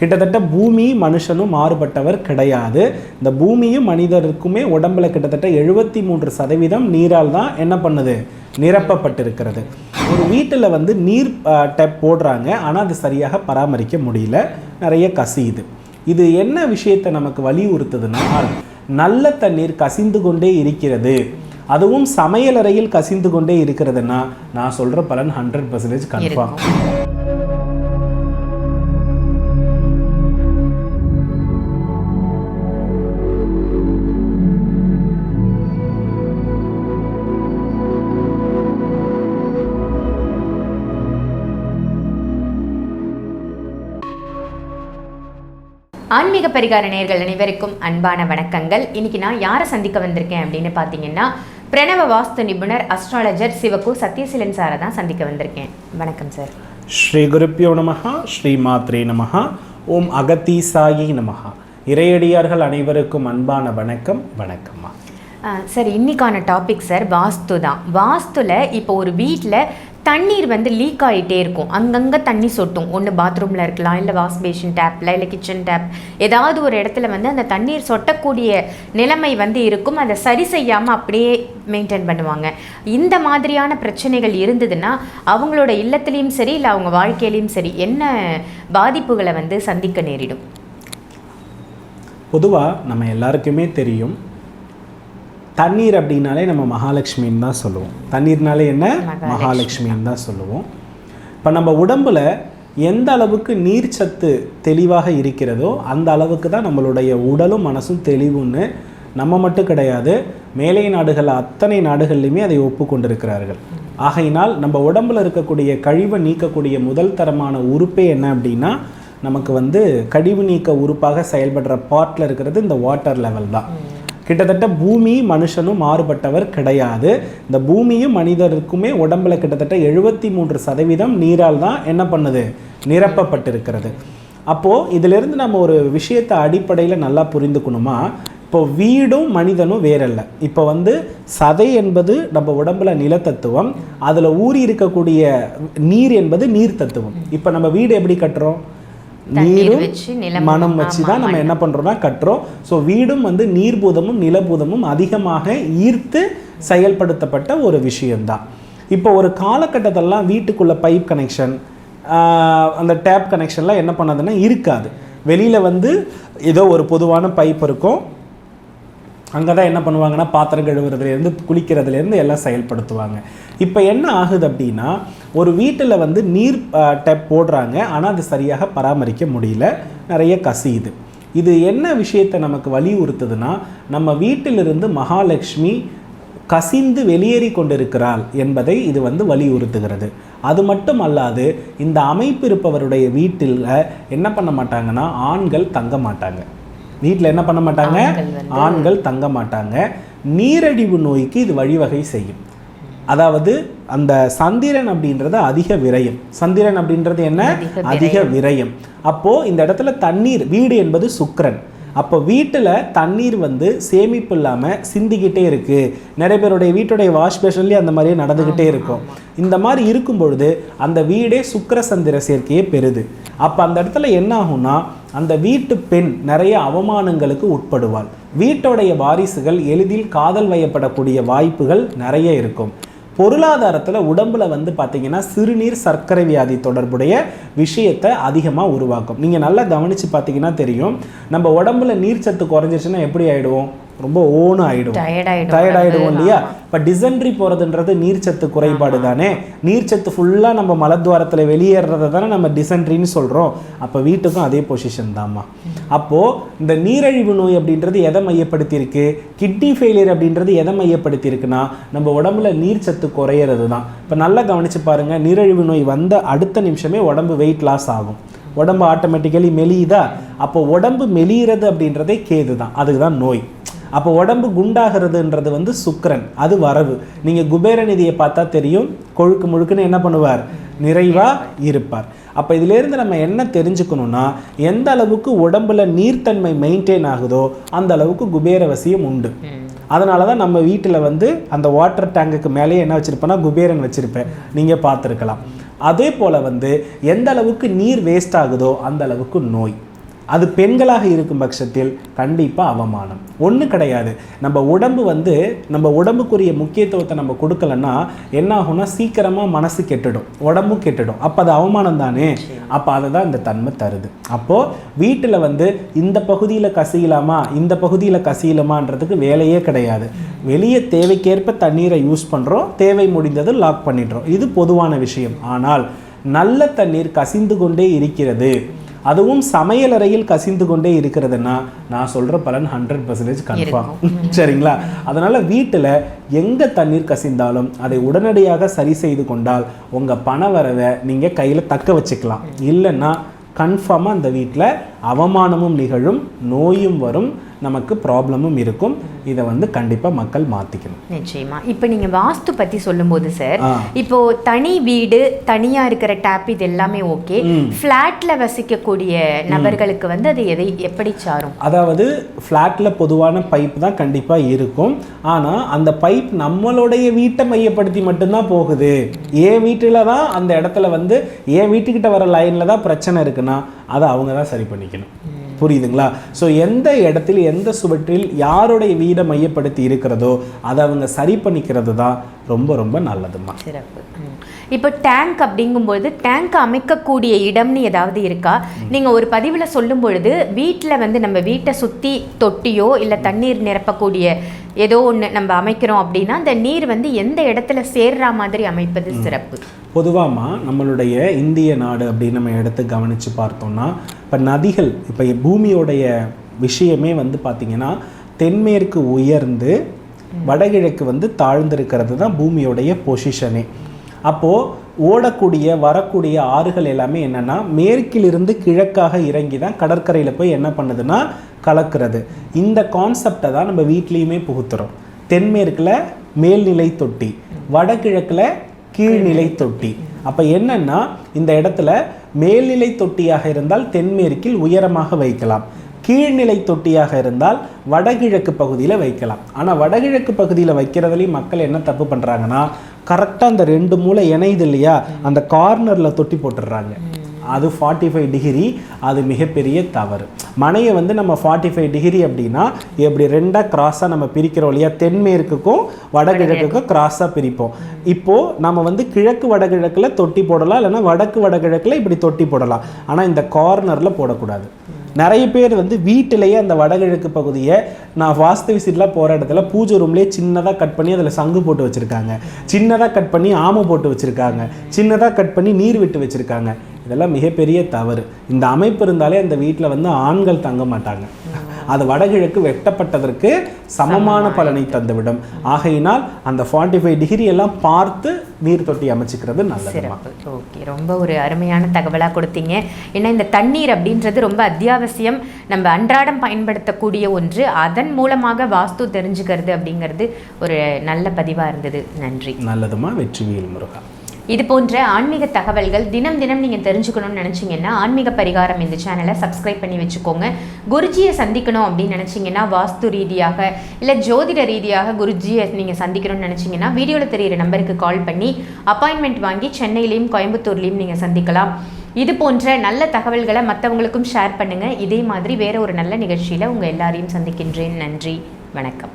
கிட்டத்தட்ட பூமி மனுஷனும் மாறுபட்டவர் கிடையாது. இந்த பூமியும் மனிதருக்குமே உடம்புல கிட்டத்தட்ட எழுபத்தி மூன்று சதவீதம் நீரால் தான் என்ன பண்ணுது? நிரப்பப்பட்டிருக்கிறது. ஒரு வீட்டில் வந்து நீர் டேப் போடுறாங்க. ஆனால் அது சரியாக பராமரிக்க முடியல. நிறைய கசியுது இது. என்ன விஷயத்தை நமக்கு வலியுறுத்துதுன்னா நல்ல தண்ணீர் கசிந்து கொண்டே இருக்கிறது. அதுவும் சமையலறையில் கசிந்து கொண்டே இருக்கிறதுன்னா நான் சொல்கிற பலன் ஹண்ட்ரட் பர்சன்டேஜ் கன்ஃபார்ம் ஆன்மீக பரிகார நேர்கள் அனைவருக்கும் அன்பான வணக்கங்கள். இன்னைக்கு நான் யாரை சந்திக்க வந்திருக்கேன் அப்படின்னு பார்த்தீங்கன்னா பிரணவ வாஸ்து நிபுணர் அஸ்ட்ராலஜர் சிவகு சத்யசீலன் சாரை தான் சந்திக்க வந்திருக்கேன். வணக்கம் சார். ஸ்ரீ குருப்பியோ நமஹா ஸ்ரீ மாத்ரே நமஹா ஓம் அகத்தீசாயி நமஹா. இறையடியார்கள் அனைவருக்கும் அன்பான வணக்கம் வணக்கம்மா. சார் இன்னைக்கான டாபிக் சார் வாஸ்து தான் வாஸ்துல இப்போ ஒரு வீட்டில் தண்ணீர் வந்து லீக் ஆகிட்டே இருக்கும். அங்கங்கே தண்ணி சொட்டும். ஒன்று பாத்ரூமில் இருக்கலாம் இல்லை வாஷ் பேஷன் டேப்பில் இல்லை கிச்சன் டேப் ஏதாவது ஒரு இடத்துல வந்து அந்த தண்ணீர் சொட்டக்கூடிய நிலைமை வந்து இருக்கும். அதை சரி செய்யாமல் அப்படியே மெயின்டைன் பண்ணுவாங்க. இந்த மாதிரியான பிரச்சனைகள் இருந்ததுன்னா அவங்களோட இல்லத்துலேயும் சரி இல்லை அவங்க வாழ்க்கையிலையும் சரி என்ன பாதிப்புகளை வந்து சந்திக்க நேரிடும்? பொதுவாக நம்ம எல்லாருக்குமே தெரியும் தண்ணீர் அப்படின்னாலே நம்ம மகாலட்சுமின்னு தான் சொல்லுவோம். தண்ணீர்னாலே என்ன? மகாலட்சுமி. மகாலட்சுமின்னு தான் சொல்லுவோம். இப்போ நம்ம உடம்புல எந்த அளவுக்கு நீர்ச்சத்து தெளிவாக இருக்கிறதோ அந்த அளவுக்கு தான் நம்மளுடைய உடலும் மனசும் தெளிவுன்னு நம்ம மட்டும் கிடையாது மேலை நாடுகள் அத்தனை நாடுகள்லையுமே அதை ஒப்புக்கொண்டிருக்கிறார்கள். ஆகையினால் நம்ம உடம்புல இருக்கக்கூடிய கழிவை நீக்கக்கூடிய முதல் தரமான உறுப்பே என்ன அப்படின்னா நமக்கு வந்து கழிவு நீக்க உறுப்பாக செயல்படுற பார்ட்டில் இருக்கிறது இந்த வாட்டர் லெவல் தான். கிட்டத்தட்ட பூமி மனுஷனும் மாறுபட்டவர் கிடையாது. இந்த பூமியும் மனிதருக்குமே உடம்புல கிட்டத்தட்ட எழுபத்தி மூன்று சதவீதம் நீரால் தான் என்ன பண்ணுது? நிரப்பப்பட்டிருக்கிறது. அப்போது இதிலிருந்து நம்ம ஒரு விஷயத்தை அடிப்படையில் நல்லா புரிந்துக்கணுமா? இப்போ வீடும் மனிதனும் வேறல்ல. இப்போ வந்து சதை என்பது நம்ம உடம்புல நிலத்தத்துவம் அதில் ஊறி இருக்கக்கூடிய நீர் என்பது நீர் தத்துவம் இப்போ நம்ம வீடு எப்படி கட்டுறோம்? நீரும் மனம் வச்சு தான் நம்ம என்ன பண்ணுறோம்னா கட்டுறோம். ஸோ வீடும் வந்து நீர்பூதமும் நிலபூதமும் அதிகமாக ஈர்த்து செயல்படுத்தப்பட்ட ஒரு விஷயம்தான். இப்போ ஒரு காலகட்டத்திலலாம் வீட்டுக்குள்ள பைப் கனெக்ஷன் அந்த டேப் கனெக்ஷன்லாம் என்ன பண்ணாதுன்னா இருக்காது. வெளியில் வந்து ஏதோ ஒரு பொதுவான பைப் இருக்கும். அங்கே தான் என்ன பண்ணுவாங்கன்னா பாத்திரம் கழுவுறதுலேருந்து குளிக்கிறதுலேருந்து எல்லாம் செயல்படுத்துவாங்க. இப்போ என்ன ஆகுது அப்படின்னா ஒரு வீட்டில் வந்து நீர் டேப் போடுறாங்க. ஆனால் அது சரியாக பராமரிக்க முடியல. நிறைய கசியுது. இது என்ன விஷயத்தை நமக்கு வலியுறுத்துதுன்னா நம்ம வீட்டிலிருந்து மகாலட்சுமி கசிந்து வெளியேறி கொண்டிருக்கிறாள் என்பதை இது வந்து வலியுறுத்துகிறது. அது மட்டும் அல்லாது இந்த அமைப்பு இருப்பவருடைய வீட்டில் என்ன பண்ண மாட்டாங்கன்னா ஆண்கள் தங்க மாட்டாங்க. வீட்டில் என்ன பண்ண மாட்டாங்க? ஆண்கள் தங்க மாட்டாங்க. நீரழிவு நோய்க்கு இது வழிவகை செய்யும். அதாவது அந்த சந்திரன் அப்படின்றது அதிக விரயம். சந்திரன் அப்படின்றது என்ன? அதிக விரயம். அப்போ இந்த இடத்துல தண்ணீர் வீடு என்பது சுக்கிரன். அப்போ வீட்டில் தண்ணீர் வந்து சேமிப்பு இல்லாமல் சிந்திக்கிட்டே இருக்கு. நிறைய பேருடைய வீட்டுடைய வாஷ் பேஷன்லேயே அந்த மாதிரியே நடந்துக்கிட்டே இருக்கும். இந்த மாதிரி இருக்கும் பொழுது அந்த வீடே சுக்கிர சந்திர சேர்க்கையே பெறுது. அப்போ அந்த இடத்துல என்ன ஆகும்னா அந்த வீட்டு பெண் நிறைய அவமானங்களுக்கு உட்படுவாள். வீட்டோடைய வாரிசுகள் எளிதில் காதல் வயப்படக்கூடிய வாய்ப்புகள் நிறைய இருக்கும். பொருளாதாரத்தில் உடம்புல வந்து பார்த்தீங்கன்னா சிறுநீர் சர்க்கரை வியாதி தொடர்புடைய விஷயத்தை அதிகமாக உருவாக்கும். நீங்கள் நல்லா கவனித்து பார்த்தீங்கன்னா தெரியும். நம்ம உடம்புல நீர்ச்சத்து குறைஞ்சிருச்சுன்னா எப்படி ஆகிடுவோம் ரொம்ப Tired ஆயிடும் டயர்ட் உடம்பு. இல்லையா? இப்போ டிசென்ட்ரி போகிறதுன்றது நீர்ச்சத்து குறைபாடு தானே நீர்ச்சத்து ஃபுல்லாக நம்ம மலத்வாரத்தில் வெளியேறதை தானே நம்ம டிசென்ட்ரின்னு சொல்கிறோம் அப்போ வீட்டுக்கும் அதே பொசிஷன் தாம்மா. அப்போது இந்த நீரழிவு நோய் அப்படின்றது எதை மையப்படுத்தி இருக்கு கிட்னி ஃபெயிலியர் அப்படின்றது எதை மையப்படுத்தி இருக்குன்னா நம்ம உடம்புல நீர்ச்சத்து குறையிறது தான் இப்போ நல்லா கவனிச்சு பாருங்க நீரழிவு நோய் வந்த அடுத்த நிமிஷமே உடம்பு வெயிட் லாஸ் ஆகும். உடம்பு ஆட்டோமேட்டிக்கலி மெலியுதா? அப்போ உடம்பு மெலியிறது அப்படின்றதே கேது தான் அதுக்கு தான் நோய். அப்போ உடம்பு குண்டாகிறதுன்றது வந்து சுக்கிரன் அது வரவு. நீங்கள் குபேர நிதியை பார்த்தா தெரியும் கொழுக்கு முழுக்குன்னு என்ன பண்ணுவார்? நிறைவா இருப்பார். அப்போ இதிலேருந்து நம்ம என்ன தெரிஞ்சுக்கணும்னா எந்த அளவுக்கு உடம்புல நீர்த்தன்மை மெயின்டைன் ஆகுதோ அந்த அளவுக்கு குபேர வசியம் உண்டு. அதனால தான் நம்ம வீட்டில் வந்து அந்த வாட்டர் டேங்குக்கு மேலேயே என்ன வச்சுருப்பேன்னா குபேரன் வச்சுருப்பேன். நீங்கள் பார்த்துருக்கலாம். அதே போல் வந்து எந்த அளவுக்கு நீர் வேஸ்ட் ஆகுதோ அந்த அளவுக்கு நோய். அது பெண்களாக இருக்கும் பட்சத்தில் கண்டிப்பாக அவமானம். ஒன்று கிடையாது. நம்ம உடம்பு வந்து நம்ம உடம்புக்குரிய முக்கியத்துவத்தை நம்ம கொடுக்கலன்னா என்ன ஆகும்னா சீக்கிரமாக மனசு கெட்டுடும். உடம்பும் கெட்டுடும். அப்போ அது அவமானம் தானே? அப்போ அதை தான் இந்த தன்மை தருது. அப்போது வீட்டில் வந்து இந்த பகுதியில் கசியலாமா? இந்த பகுதியில் கசியலாமான்றதுக்கு வேலையே கிடையாது. வெளியே தேவைக்கேற்ப தண்ணீரை யூஸ் பண்ணுறோம் தேவை முடிந்தது லாக் பண்ணிடுறோம். இது பொதுவான விஷயம். ஆனால் நல்ல தண்ணீர் கசிந்து கொண்டே இருக்கிறது. அதுவும் சமையலறையில் கசிந்து கொண்டே இருக்கிறதுன்னா நான் சொல்ற பலன் ஹண்ட்ரட் பர்சன்டேஜ் கன்ஃபார்ம் சரிங்களா? அதனால வீட்டில் எங்க தண்ணீர் கசிந்தாலும் அதை உடனடியாக சரி செய்து கொண்டால் உங்க பண வரவை நீங்க கையில தக்க வச்சுக்கலாம். இல்லைன்னா கன்ஃபார்மாக அந்த வீட்டில் அவமானமும் நிகழும் நோயும் வரும். நமக்கு ப்ராப்ளமும் இருக்கும். இதை வந்து கண்டிப்பாக மக்கள் மாற்றிக்கணும் நிச்சயமா. இப்போ நீங்க வாஸ்து பத்தி சொல்லும்போது சார். இப்போ தனி வீடு தனியா இருக்கிற டேப் இது எல்லாமே ஓகே ஃப்ளாட்ல வசிக்கக்கூடிய நபர்களுக்கு வந்து அது எதை எப்படி சாரும்? அதாவது ஃப்ளாட்டில் பொதுவான பைப் தான் கண்டிப்பாக இருக்கும். ஆனால் அந்த பைப் நம்மளுடைய வீட்டை மையப்படுத்தி மட்டும்தான் போகுது. என் வீட்டில் தான் அந்த இடத்துல வந்து என் வீட்டுக்கிட்ட வர லைனில் தான் பிரச்சனை இருக்குன்னா அதை அவங்க தான் சரி பண்ணிக்கணும். புரியுதுங்களா? ஸோ எந்த இடத்தில் எந்த சுவற்றில் யாருடைய வீடை மையப்படுத்தி இருக்கிறதோ அதை அவங்க சரி பண்ணிக்கிறது தான் ரொம்ப ரொம்ப நல்லதுமா? சிறப்பு. இப்போ டேங்க் அப்படிங்கும்போது டேங்க் அமைக்கக்கூடிய இடம்னு ஏதாவது இருக்கா? நீங்க ஒரு பதிவுல சொல்லும் பொழுது வீட்டில் வந்து நம்ம வீட்டை சுத்தி தொட்டியோ இல்லை தண்ணீர் நிரப்பக்கூடிய ஏதோ ஒன்று நம்ம அமைக்கிறோம் அப்படின்னா அந்த நீர் வந்து எந்த இடத்துல சேர்ற மாதிரி அமைப்பது சிறப்பு. பொதுவாமா நம்மளுடைய இந்திய நாடு அப்படின்னு நம்ம எடுத்து கவனித்து பார்த்தோம்னா இப்போ நதிகள் இப்போ பூமியோடைய விஷயமே வந்து பார்த்திங்கன்னா தென்மேற்கு உயர்ந்து வடகிழக்கு வந்து தாழ்ந்திருக்கிறது தான் பூமியோடைய பொசிஷனே அப்போது ஓடக்கூடிய வரக்கூடிய ஆறுகள் எல்லாமே என்னென்னா மேற்கிலிருந்து கிழக்காக இறங்கி தான் கடற்கரையில் போய் என்ன பண்ணுதுன்னா கலக்கிறது. இந்த கான்செப்டை தான் நம்ம வீட்லேயுமே புகுத்துறோம். தென்மேற்கில் மேல்நிலை தொட்டி வடகிழக்கில் கீழ்நிலை தொட்டி. அப்போ என்னென்னா இந்த இடத்துல மேல்நிலை தொட்டியாக இருந்தால் தென்மேற்கில் உயரமாக வைக்கலாம். கீழ்நிலை தொட்டியாக இருந்தால் வடகிழக்கு பகுதியில் வைக்கலாம். ஆனால் வடகிழக்கு பகுதியில் வைக்கிறதுலேயும் மக்கள் என்ன தப்பு பண்ணுறாங்கன்னா கரெக்டாக அந்த ரெண்டு மூளை இணையுது இல்லையா? அந்த கார்னரில் தொட்டி போட்டுடுறாங்க. அது ஃபார்ட்டி ஃபைவ் டிகிரி அது மிகப்பெரிய தவறு. மனையை வந்து நம்ம ஃபார்ட்டி ஃபைவ் டிகிரி அப்படின்னா இப்படி ரெண்டாக கிராஸாக நம்ம பிரிக்கிறோம் இல்லையா? தென்மேற்குக்கும் வடகிழக்குக்கும் கிராஸாக பிரிப்போம். இப்போது நம்ம வந்து கிழக்கு வடகிழக்கில் தொட்டி போடலாம் இல்லைன்னா வடக்கு வடகிழக்கில் இப்படி தொட்டி போடலாம். ஆனால் இந்த கார்னரில் போடக்கூடாது. நிறைய பேர் வந்து வீட்டிலேயே அந்த வடகிழக்கு பகுதியை நான் வாஸ்து விசிட்லாம் போகிற இடத்துல பூஜை ரூம்லேயே சின்னதாக கட் பண்ணி அதில் சங்கு போட்டு வச்சுருக்காங்க. சின்னதாக கட் பண்ணி ஆமை போட்டு வச்சுருக்காங்க. சின்னதாக கட் பண்ணி நீர் விட்டு வச்சுருக்காங்க. இதெல்லாம் மிகப்பெரிய தவறு. இந்த அமைப்பு இருந்தாலே அந்த வீட்டில் வந்து ஆண்கள் தங்க மாட்டாங்க. அது வடகிழக்கு வெட்டப்பட்டதற்கு சமமான பலனை தந்துவிடும். ஆகையினால் அந்த ஃபார்ட்டி ஃபைவ் டிகிரி எல்லாம் பார்த்து நீர் தொட்டி அமைச்சிக்கிறது சிறப்பு. ஓகே ரொம்ப ஒரு அருமையான தகவலாக கொடுத்தீங்க. ஏன்னா இந்த தண்ணீர் அப்படின்றது ரொம்ப அத்தியாவசியம். நம்ம அன்றாடம் பயன்படுத்தக்கூடிய ஒன்று. அதன் மூலமாக வாஸ்து தெரிஞ்சுக்கிறது அப்படிங்கிறது ஒரு நல்ல பதிவாக இருந்தது. நன்றி. நல்லதுமா வெற்றிவேல் முருகா. இது போன்ற ஆன்மீக தகவல்கள் தினம் தினம் நீங்கள் தெரிஞ்சுக்கணும்னு நினச்சிங்கன்னா ஆன்மீக பரிகாரம் இந்த சேனலை சப்ஸ்கிரைப் பண்ணி வச்சுக்கோங்க. குருஜியை சந்திக்கணும் அப்படின்னு நினச்சிங்கன்னா வாஸ்து ரீதியாக இல்லை ஜோதிட ரீதியாக குருஜியை நீங்கள் சந்திக்கணும்னு நினச்சிங்கன்னா வீடியோவில் தெரியிற நம்பருக்கு கால் பண்ணி அப்பாயின்மெண்ட் வாங்கி சென்னையிலையும் கோயம்புத்தூர்லேயும் நீங்கள் சந்திக்கலாம். இது போன்ற நல்ல தகவல்களை மற்றவங்களுக்கும் ஷேர் பண்ணுங்கள் இதே மாதிரி வேறு ஒரு நல்ல நிகழ்ச்சியில் உங்கள் எல்லாரையும் சந்திக்கின்றேன். நன்றி. வணக்கம்.